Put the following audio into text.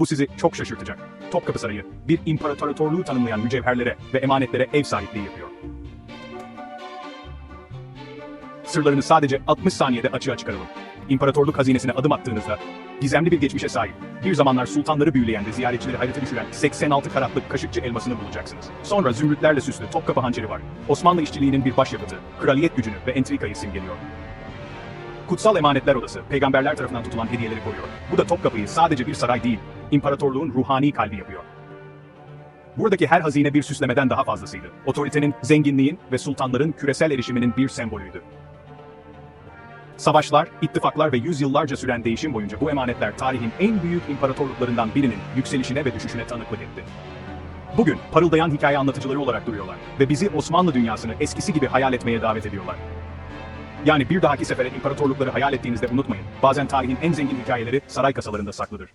Bu sizi çok şaşırtacak. Topkapı Sarayı, bir imparatorluğu tanımlayan mücevherlere ve emanetlere ev sahipliği yapıyor. Sırlarını sadece 60 saniyede açığa çıkaralım. İmparatorluk hazinesine adım attığınızda, gizemli bir geçmişe sahip, bir zamanlar sultanları büyüleyen ve ziyaretçileri hayrete düşüren 86 karatlık kaşıkçı elmasını bulacaksınız. Sonra zümrütlerle süslü Topkapı hançeri var. Osmanlı işçiliğinin bir başyapıtı, kraliyet gücünü ve entrikayı simgeliyor. Kutsal Emanetler Odası, peygamberler tarafından tutulan hediyeleri koruyor. Bu da Topkapı'yı sadece bir saray değil, imparatorluğun ruhani kalbi yapıyor. Buradaki her hazine bir süslemeden daha fazlasıydı. Otoritenin, zenginliğin ve sultanların küresel erişiminin bir sembolüydü. Savaşlar, ittifaklar ve yüzyıllarca süren değişim boyunca bu emanetler tarihin en büyük imparatorluklarından birinin yükselişine ve düşüşüne tanıklık etti. Bugün parıldayan hikaye anlatıcıları olarak duruyorlar ve bizi Osmanlı dünyasını eskisi gibi hayal etmeye davet ediyorlar. Yani bir dahaki sefere imparatorlukları hayal ettiğinizde unutmayın, bazen tarihin en zengin hikayeleri saray kasalarında saklıdır.